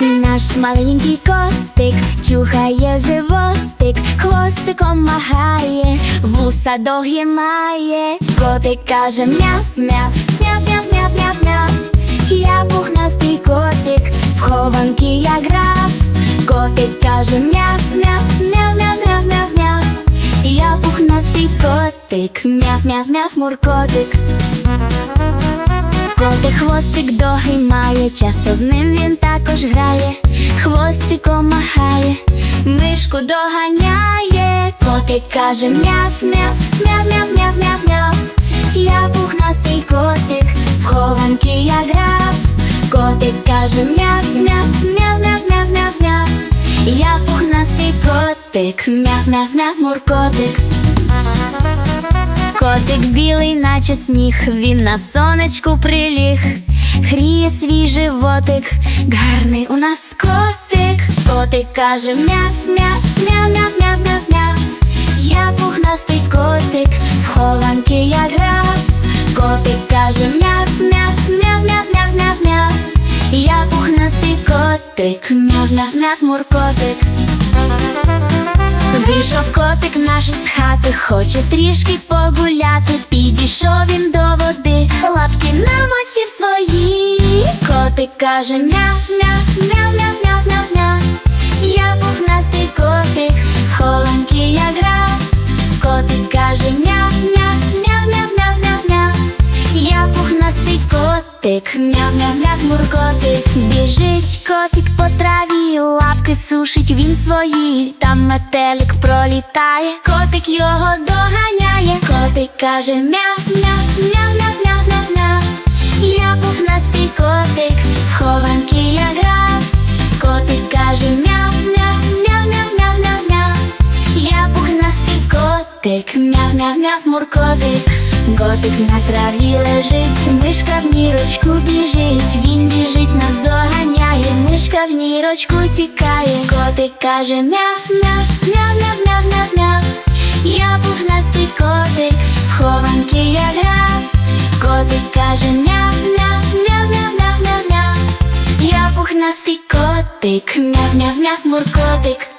Наш маленький котик чухає животик, хвостиком махає, вуса довгі має. Котик каже мяв, мяв, мяв, мяв, мяв, мяв, мяв. Я пухнастий котик, в хованки я грав. Котик каже мяв, мяв, мяв, мяв, мяв, мяв, мяв. Я пухнастий котик, мяв, мяв, мяв, муркотик. Хвостик довгий має, часто з ним він також грає, хвостиком махає, мишку доганяє, котик каже мяв, мяв, мяв, мяв, мяв, мяв, мяв. Я пухнастий котик, в хованки я грав, котик каже мяв, мяв, мяв, мяв, мяв, мяв, мяв. Я пухнастий котик, мяв, мяв, мяв, муркотик. Котик білий, наче сніг, він на сонечку приліг, гріє свій животик, гарний у нас котик. Котик каже мяв, мяв, мяв, мяв, мяв, мяв, мяв. Я пухнастий котик, в хованки я грав. Котик каже мяв, мяв, мяв, мяв, мяв, мяв, мяв. Я пухнастий котик, мяв, мяв, мяв, муркотик. Вийшов котик наш з хати, хоче трішки погуляти. Підійшов він до води, лапки намочив свої. Котик каже мяв. Я пухнастий котик, в хованки я грав. Котик каже мяв, мяв, мяв, мяв, мяв, мяв. Я пухнастий котик, мяв, мяв, мяв, муркотик. Біжить котик по траві, лапки сушить він свої, там метелик пролітає, котик його доганяє, котик каже мяв, мяв, мяв, мяв, мяв, мяв, мяв. Я пухнастий котик, в хованки я грав. Котик каже мяв, мяв, мяв, мяв, мяв, мяв, мяв. Я пухнастий котик, мяв, мяв, мяв, муркотик. Котик на траві лежить, мишка в нірочку біжить, він біжить, в нірочку тікає, котик каже мяв, мяв, мяв, мяв, мяв, мяв, мяв. Я пухнастий котик, в хованки я грав. Котик каже мяв, мяв, мяв, мяв, мяв, мяв, мяв. Я пухнастий котик, мяв, мяв, мяв, муркотик.